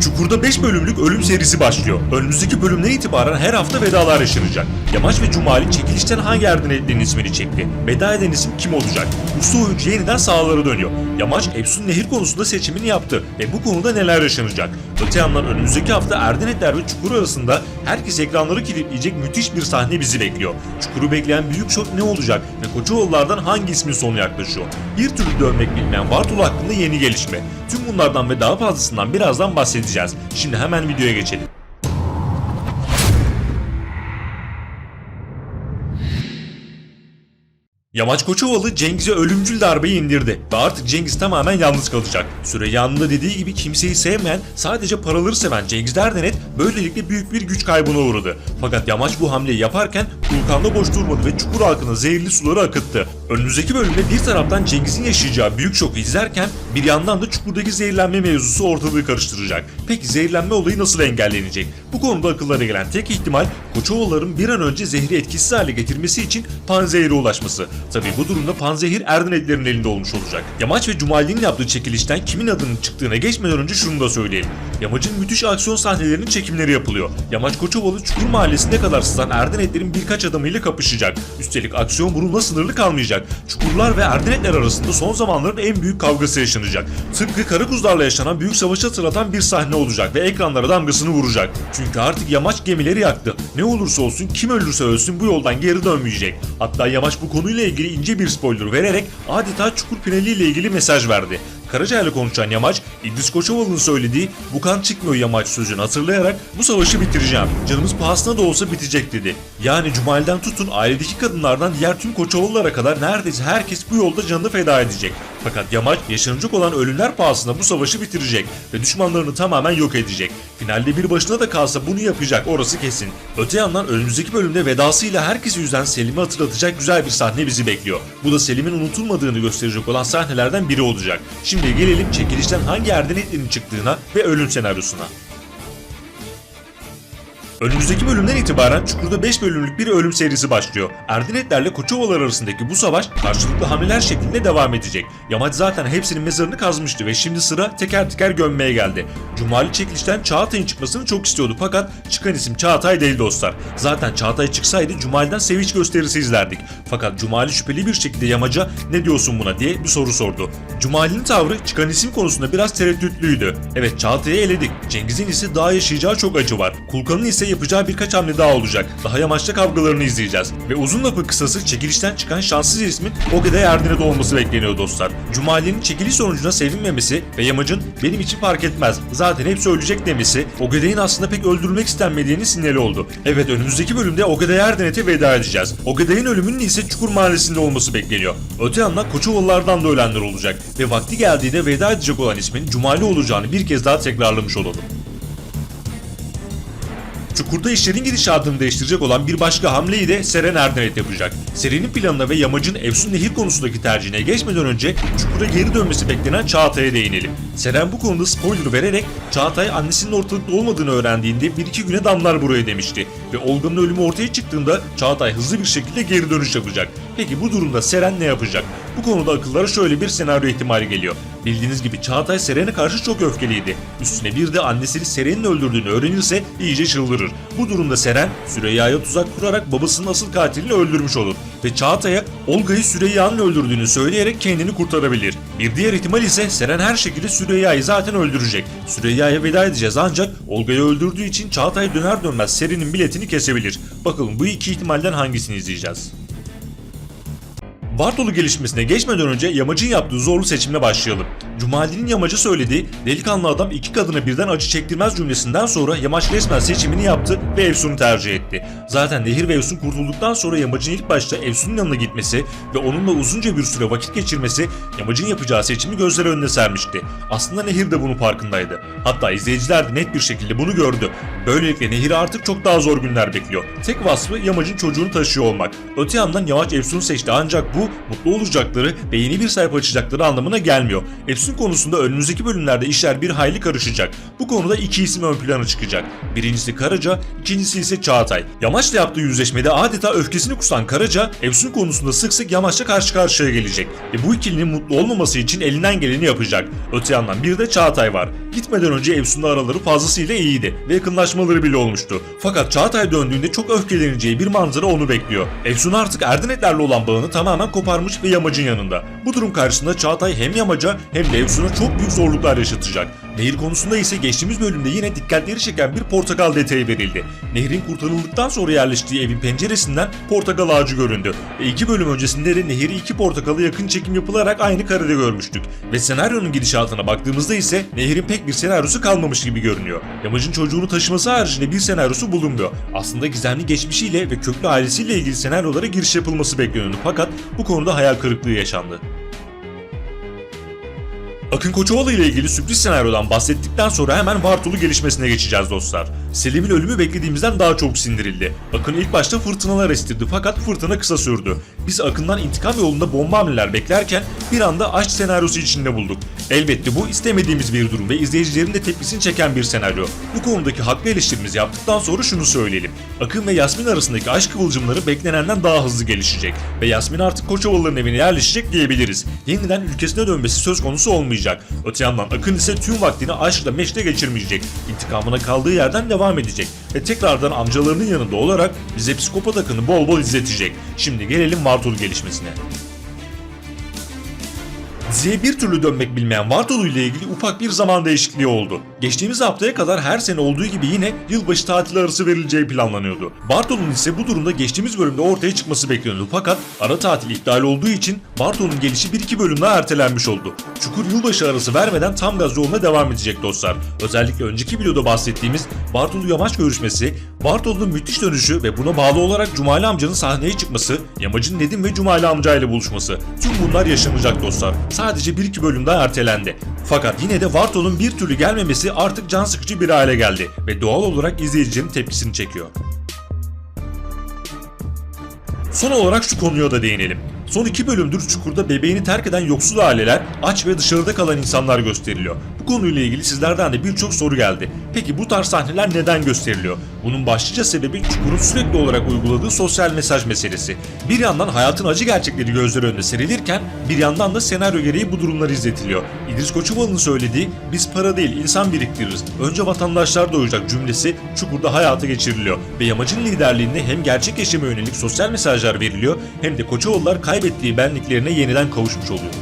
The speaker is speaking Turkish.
Çukur'da 5 bölümlük ölüm serisi başlıyor. Önümüzdeki bölümden itibaren her hafta vedalar yaşanacak. Yamaç ve Cumali çekilişten hangi Erdinetli'nin ismini çekti? Veda eden isim kim olacak? Usta oyuncu yeniden sahalara dönüyor. Yamaç Efsun Nehir konusunda seçimini yaptı ve bu konuda neler yaşanacak? Öte yandan önümüzdeki hafta Erdinetler ve Çukur arasında herkes ekranları kilitleyecek müthiş bir sahne bizi bekliyor. Çukur'u bekleyen büyük şok ne olacak ve Koçoğullardan hangi ismin sonu yaklaşıyor? Bir türlü dönmek bilmeyen Vartolu hakkında yeni gelişme. Tüm bunlardan ve daha fazlasından birazdan bahsedeceğiz. Şimdi hemen videoya geçelim. Yamaç Koçovalı Cengiz'e ölümcül darbeyi indirdi ve artık Cengiz tamamen yalnız kalacak. Süreyya'nın da dediği gibi kimseyi sevmeyen, sadece paraları seven Cengiz Derdenet böylelikle büyük bir güç kaybına uğradı. Fakat Yamaç bu hamleyi yaparken Kulkan'da boş durmadı ve Çukur halkına zehirli suları akıttı. Önümüzdeki bölümde bir taraftan Cengiz'in yaşayacağı büyük şoku izlerken bir yandan da Çukur'daki zehirlenme mevzusu ortalığı karıştıracak. Peki zehirlenme olayı nasıl engellenecek? Bu konuda akıllara gelen tek ihtimal Koçovalıların bir an önce zehri etkisiz hale getirmesi için panzehire ulaşması. Tabii bu durumda panzehir Erdinetlerin elinde olmuş olacak. Yamaç ve Cumali'nin yaptığı çekilişten kimin adının çıktığına geçmeden önce şunu da söyleyelim. Yamaç'ın müthiş aksiyon sahnelerinin çekimleri yapılıyor. Yamaç Koçovalı Çukur Mahallesi'ne kadar sızan Erdinetlerin birkaç adamıyla kapışacak. Üstelik aksiyon bununla sınırlı kalmayacak. Çukurlar ve Erdinetler arasında son zamanların en büyük kavgası yaşanacak. Tıpkı Karakuzlarla yaşanan büyük savaşı hatırlatan bir sahne olacak ve ekranlara damgasını vuracak. Çünkü artık Yamaç gemileri yaktı. Ne olursa olsun kim ölürse ölsün bu yoldan geri dönmeyecek. Hatta Yamaç bu konuyla ilgili ince bir spoiler vererek adeta Çukur Pineli ile ilgili mesaj verdi. Karaca ile konuşan Yamaç, İdris Koçovalı'nın söylediği bu kan çıkmıyor Yamaç sözünü hatırlayarak bu savaşı bitireceğim. Canımız pahasına da olsa bitecek dedi. Yani Cumali'den tutun ailedeki kadınlardan diğer tüm Koçovalılara kadar neredeyse herkes bu yolda canını feda edecek. Fakat Yamaç yaşanacak olan ölümler pahasına bu savaşı bitirecek ve düşmanlarını tamamen yok edecek. Finalde bir başına da kalsa bunu yapacak orası kesin. Öte yandan önümüzdeki bölümde vedasıyla herkesi yüzden Selim'i hatırlatacak güzel bir sahne bizi bekliyor. Bu da Selim'in unutulmadığını gösterecek olan sahnelerden biri olacak. Şimdi gelelim çekilişten hangi Erdenetli'nin çıktığına ve ölüm senaryosuna. Önümüzdeki bölümden itibaren Çukur'da 5 bölümlük bir ölüm serisi başlıyor. Erdinetlerle Koçovalar arasındaki bu savaş karşılıklı hamleler şeklinde devam edecek. Yamaç zaten hepsinin mezarını kazmıştı ve şimdi sıra teker teker gömmeye geldi. Cumali çekilişten Çağatay'ın çıkmasını çok istiyordu fakat çıkan isim Çağatay değil dostlar. Zaten Çağatay çıksaydı Cumali'den sevinç gösterisi izlerdik. Fakat Cumali şüpheli bir şekilde Yamaç'a ne diyorsun buna diye bir soru sordu. Cumali'nin tavrı çıkan isim konusunda biraz tereddütlüydü. Evet Çağatay'ı eledik. Cengiz'in ise daha yaşayacağı çok acı var. Kulkan'ın ise yapacağı birkaç hamle daha olacak. Daha yamaçta kavgalarını izleyeceğiz. Ve uzun lafı kısası çekilişten çıkan şanssız ismin Ogeday Erdinet olması bekleniyor dostlar. Cumali'nin çekiliş sonucuna sevinmemesi ve Yamacın benim için fark etmez zaten hepsi ölecek demesi Ogeday'ın aslında pek öldürülmek istenmediğini sinyali oldu. Evet önümüzdeki bölümde Ogeday Erdinet'e veda edeceğiz. Ogeday'ın ölümünün ise Çukur Mahallesi'nde olması bekleniyor. Öte yandan Koçovalılardan da ölenler olacak. Ve vakti geldiğinde veda edecek olan ismin Cumali olacağını bir kez daha tekrarlamış olalım. Çukurda işlerin gidişatını değiştirecek olan bir başka hamleyi de Seren Erdenet yapacak. Seren'in planına ve Yamacın Efsun Nehir konusundaki tercihine geçmeden önce Çukur'a geri dönmesi beklenen Çağatay'a değinelim. Seren bu konuda spoiler vererek Çağatay annesinin ortalıkta olmadığını öğrendiğinde bir iki güne damlar buraya demişti. Ve Olga'nın ölümü ortaya çıktığında Çağatay hızlı bir şekilde geri dönüş yapacak. Peki bu durumda Seren ne yapacak? Bu konuda akıllara şöyle bir senaryo ihtimali geliyor. Bildiğiniz gibi Çağatay Seren'e karşı çok öfkeliydi. Üstüne bir de annesini Seren'in öldürdüğünü öğrenirse iyice çıldırır. Bu durumda Seren Süreyya'ya tuzak kurarak babasının asıl katilini öldürmüş olur. Ve Çağatay'a Olga'yı Süreyya'nın öldürdüğünü söyleyerek kendini kurtarabilir. Bir diğer ihtimal ise Seren her şekilde Süreyya'yı zaten öldürecek. Süreyya'ya veda edeceğiz ancak Olga'yı öldürdüğü için Çağatay döner dönmez Seren'in biletini kesebilir. Bakalım bu iki ihtimalden hangisini izleyeceğiz? Bartolu gelişmesine geçmeden önce Yamacın yaptığı zorlu seçimle başlayalım. Cumali'nin Yamac'a söylediği delikanlı adam iki kadına birden acı çektirmez cümlesinden sonra Yamaç resmen seçimini yaptı ve Efsun'u tercih etti. Zaten Nehir ve Efsun kurtulduktan sonra Yamacın ilk başta Efsun'un yanına gitmesi ve onunla uzunca bir süre vakit geçirmesi Yamacın yapacağı seçimi gözler önüne sermişti. Aslında Nehir de bunun farkındaydı. Hatta izleyiciler de net bir şekilde bunu gördü. Böylelikle Nehir'i artık çok daha zor günler bekliyor. Tek vasfı Yamacın çocuğunu taşıyor olmak. Öte yandan Yamaç Efsun'u seçti ancak bu mutlu olacakları ve yeni bir sayfa açacakları anlamına gelmiyor. Efsun konusunda önümüzdeki bölümlerde işler bir hayli karışacak. Bu konuda iki isim ön plana çıkacak. Birincisi Karaca, ikincisi ise Çağatay. Yamaç'la yaptığı yüzleşmede adeta öfkesini kusan Karaca, Efsun konusunda sık sık Yamaç'la karşı karşıya gelecek. Ve bu ikilinin mutlu olmaması için elinden geleni yapacak. Öte yandan bir de Çağatay var. Gitmeden önce Efsun'la araları fazlasıyla iyiydi ve yakınlaşmaları bile olmuştu. Fakat Çağatay döndüğünde çok öfkeleneceği bir manzara onu bekliyor. Efsun artık Erdinetlerle olan bağını tamamen koparmış ve Yamacın yanında. Bu durum karşısında Çağatay hem Yamaca hem de Efsun'a çok büyük zorluklar yaşatacak. Nehir konusunda ise geçtiğimiz bölümde yine dikkatleri çeken bir portakal detayı verildi. Nehrin kurtarıldıktan sonra yerleştiği evin penceresinden portakal ağacı göründü. Ve iki bölüm öncesinde de Nehir'i iki portakalı yakın çekim yapılarak aynı karede görmüştük. Ve senaryonun gidişatına baktığımızda ise Nehir'in pek bir senaryosu kalmamış gibi görünüyor. Yamacın çocuğunu taşıması haricinde bir senaryosu bulunmuyor. Aslında gizemli geçmişiyle ve köklü ailesiyle ilgili senaryolara giriş yapılması bekleniyordu fakat bu konuda hayal kırıklığı yaşandı. Akın Koçovalı ile ilgili sürpriz senaryodan bahsettikten sonra hemen Vartolu gelişmesine geçeceğiz dostlar. Selim'in ölümü beklediğimizden daha çok sindirildi. Akın ilk başta fırtınalar estirdi fakat fırtına kısa sürdü. Biz Akın'dan intikam yolunda bomba hamleler beklerken bir anda aşk senaryosu içinde bulduk. Elbette bu istemediğimiz bir durum ve izleyicilerin de tepkisini çeken bir senaryo. Bu konudaki haklı eleştirimizi yaptıktan sonra şunu söyleyelim. Akın ve Yasmin arasındaki aşk kıvılcımları beklenenden daha hızlı gelişecek ve Yasmin artık Koçovalıların evine yerleşecek diyebiliriz. Yeniden ülkesine dönmesi söz konusu olmayacak. Öte yandan Akın ise tüm vaktini aşkla meşle geçirmeyecek. İntikamına kaldığı yerden devam edecek ve tekrardan amcalarının yanında olarak bize psikopat Akın'ı bol bol izletecek. Şimdi gelelim Vartolu gelişmesine. Diziye bir türlü dönmek bilmeyen Vartolu ile ilgili ufak bir zaman değişikliği oldu. Geçtiğimiz haftaya kadar her sene olduğu gibi yine yılbaşı tatili arası verileceği planlanıyordu. Bartolu'nun ise bu durumda geçtiğimiz bölümde ortaya çıkması bekleniyordu fakat ara tatil iptal olduğu için Bartolu'nun gelişi bir iki bölüm daha ertelenmiş oldu. Çukur yılbaşı arası vermeden tam gaz yoluna devam edecek dostlar. Özellikle önceki videoda bahsettiğimiz Bartolu Yamaç görüşmesi, Bartolu'nun müthiş dönüşü ve buna bağlı olarak Cumali amcanın sahneye çıkması, Yamacın Nedim ve Cumali amcayla buluşması. Tüm bunlar yaşanacak dostlar. Sadece bir iki bölüm daha ertelendi. Fakat yine de Vartol'un bir türlü gelmemesi artık can sıkıcı bir hale geldi ve doğal olarak izleyicilerin tepkisini çekiyor. Son olarak şu konuya da değinelim. Son iki bölümdür Çukur'da bebeğini terk eden yoksul aileler, aç ve dışarıda kalan insanlar gösteriliyor. Bu konuyla ilgili sizlerden de birçok soru geldi. Peki bu tarz sahneler neden gösteriliyor? Bunun başlıca sebebi Çukur'un sürekli olarak uyguladığı sosyal mesaj meselesi. Bir yandan hayatın acı gerçekleri gözler önünde serilirken bir yandan da senaryo gereği bu durumlar izletiliyor. İdris Koçovalı'nın söylediği biz para değil insan biriktiririz. Önce vatandaşlar doyacak cümlesi Çukur'da hayata geçiriliyor. Ve Yamacın liderliğinde hem gerçek yaşama yönelik sosyal mesajlar veriliyor hem de Koçovalılar kaybettiği benliklerine yeniden kavuşmuş oluyor.